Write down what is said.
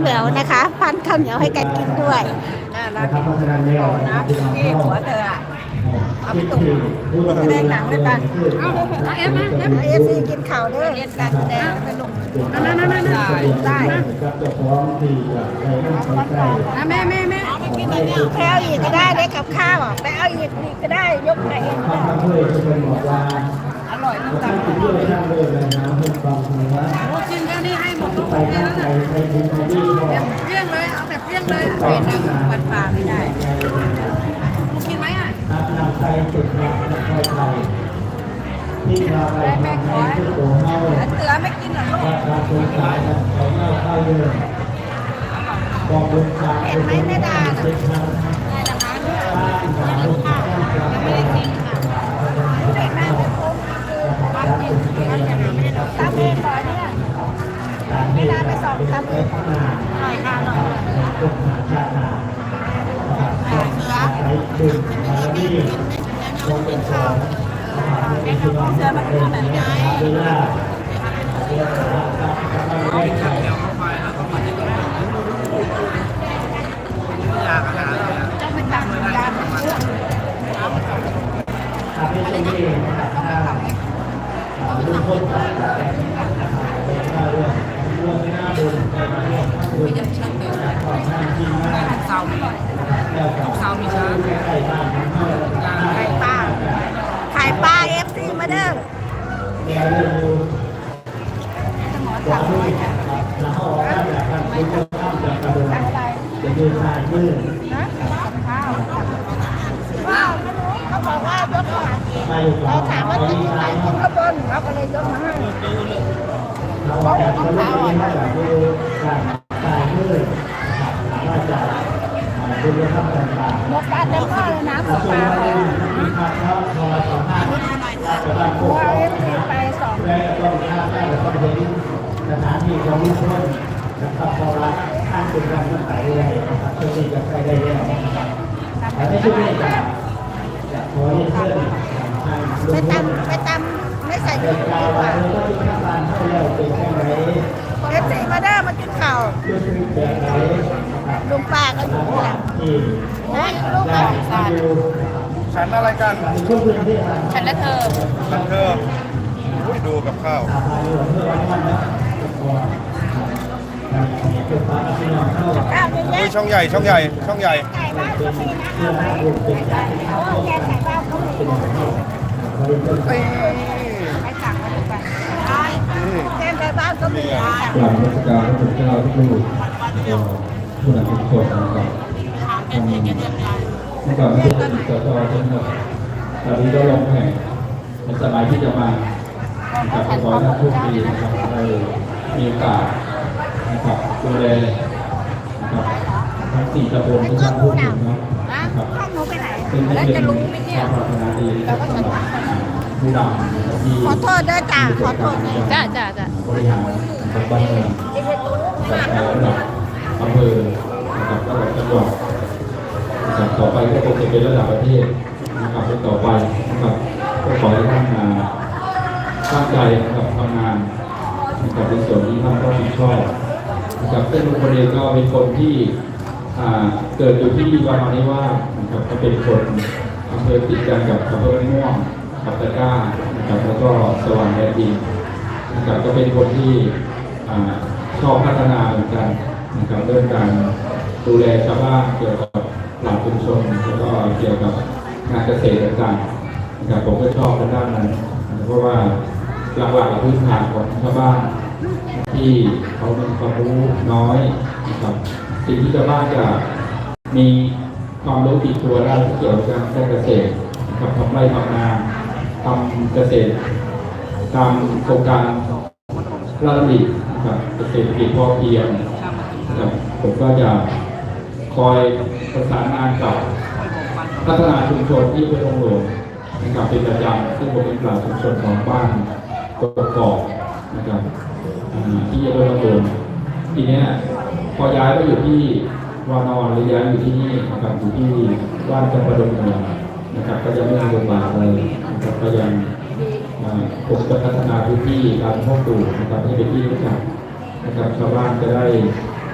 เหนียวนะคะพันข้าวเหนียวให้กันกินด้วยน่ารักนะครับเพราะฉะนั้นแล้วนะที่หัวเธออะเอาไปตุ่มแสดงหนังด้วยกันเอาเอาเอ็มมาเอ็มเอฟซีกินข่าวด้วยเรียนการแสดงสนุกนั่นนั่นนั่นได้ได้กับเจ้าของที่จะได้นั่งใกล้นะแม่แม่แม่ไปเอาอีกก็ได้ได้กับข้าวอะไปเอาอีกอีกก็ได้ยกไปเองๆก็ท่านได้พระเพื่อนจะเป็นบอกว่าอร่อยน้ำตาท่าลนที่เชื่อท่านเลยนะนะเพื่อนฟังนะว่าโอ้กินแค่นี้ให้หมดทุกไปคนท่านแล้วใดนะ เลยเอาแบบเปรี้ยงเลยเป็นปันปลาไม่ได้กินไหมอะนับนำใจสุดรักและคอยไทยที่มาไปทำให้ทุกตัวเฮาแล้วเสือไม่กินเหรอลูกว่าการสงสารนั้นเขาเล่าเข้าเรื่องบอกบุญสามเป็นบุญเป็นทางได้นะคะเนี่ยบ้านสามบุญสามบุญไม่ได้กินค่ะเด็กแม่เป็นคนคือทำกินกินอย่างนี้ไม่ได้ตามเองก่อนเนี่ยไม่ได้ไปสอบตามเองหน่อยค่ะหน่อย ทุกหาชาติหนาไปดึงมาที่ลงเป็นสองเป็นพี่น้องเป็นเวลาเวลาไม่ใช่ต้องไปตักยาอาเป็นที่นี่นะครับถ้าลูกคนต่างๆเป็นข้าเรื่องเรื่องไม่น่าบุญแต่มาเรื่องบุญขอบคุณจริงมากเศร้าแล้วก็เศร้ามีช้าใกล้บ้านของเขาไก่ป้าขายปลาเอฟซีมาเด้อแล้วเรื่องอยู่หมอสั่งงด้วยแล้วเขาออกมาจากการคุยกันข้ามจากกระโดดจะยืนสายมือนะข้าวว้าวไม่รู้เขาบอกว่ายกมาไปอยู่หลัเรางถามว่าจะกินไหนสากินข้าวบนเราก็เลยยกมาให้ เราออกจากกที่มาจากดูการสายมือมาจากคุณธรรมต่างๆยกการเต็มข้อเลยน้ำสส่วนปาเราเลยมีภาพเขาพอสามารถจะตั้งโคว่าเอฟซีไปสองและต้องท่าได้และต้องเห็นสถานที่ของทุกคนนะครับเพราะว่าท่านเป็นการตั้งแต่เลยนะครับช่วงนี้จะใกล้ได้แล้วนะครับแต่ในช่วงจะจะขอเรียนเชิญทางไปงพลตำไปตำไม่ใส่เกาดี ลุงป้าก็อยู่ข้างหลังนะลูกได้ก็ดูฉันอะไรกันฉันและเธอฉันเธอไปดูกับข้าวข้าวเยอะแยะอุ๊ยช่องใหญ่ช่องใหญ่ช่องใหญ่ ไก่บ้านก็มีนะเอาไว้เพราะว่าแกงไก่บ้านเขามีไปสั่งมาดูกันแกไก่บ้านก็มีนะกราบนมัสการพระพุทธเจ้าทุกรูป ก็ผู้นำทุกคนนะครับอืมเมื่อก่อนไม่ได้ติดต่อทั้งหมดตอนนี้ก็ลงแข่งในสมัยที่จะมานะครับขอให้ท่านโชคดีนะครับได้มีโอกาสนะครับดูแลนะครับทั้งสี่ตำบลที่ท่านพูดถึงนะครับข้าวหนูไปไหนซึ่งนี่เป็นความปรารถนาดีนะครับสำหรับผู้นำที่ขอโทษด้วยจ้าขอโทษจ้าจ้าจ้าบริหารบบ้านเมือง อำเภอนะครับระดับจังหวัดนะครับต่อไปก็คงจะเป็นระดับประเทศนะครับและต่อไปนะครับก็ขอให้ท่านมาตั้งใจนะครับทำงานนะครับในส่วนที่ท่านต้องผิดชอบนะครับซึ่งลุงพลเองก็เป็นคนที่อ่าเกิดอยู่ที่วานานิว่านะครับก็เป็นคนอำเภอติดกันกับอำเภอม่วงกับตะก้านะครับแล้วก็สว่างแดนดินนะครับก็เป็นคนที่อ่าชอบพัฒนาเหมือนกัน นะครับเรื่องการดูแลชาวบ้านเกี่ยวกับหลักชุมชนแล้วก็เกี่ยวกับงานเกษตรต่างๆนะครับผมก็ชอบทางด้านนั้นเพราะว่าหลักๆพื้นฐานของชาวบ้านที่เขามีความรู้น้อยนะครับสิ่งที่ชาวบ้านจะมีความรู้ติดตัวได้เกี่ยวกับการเกษตรนะครับทำไร่ทำนาทำเกษตร ตามโครงการพระราชดำรินะครับเกษตรกิจพอเพียง นะครับผมก็จะคอยประสานงานกับพัฒนาชุมชนที่เป็นองค์หลวงนะครับเป็นประจำซึ่งผมเป็นปราชญ์ชุมชนของบ้านกกอกนะครับที่จะเป็นองค์หลวงทีเนี้ยพอย้ายมาอยู่ที่วานอนหรือย้ายอยู่ที่นี่นะครับอยู่ที่บ้านจังหวัดงเมืองนะครับก็จะไม่มีบทบาทอะไรนะครับก็ยังอ่าผมจะพัฒนาพื้นที่การพาะปลูกนะครับให้เป็นที่รู้จักนะครับชาวบ้านจะได้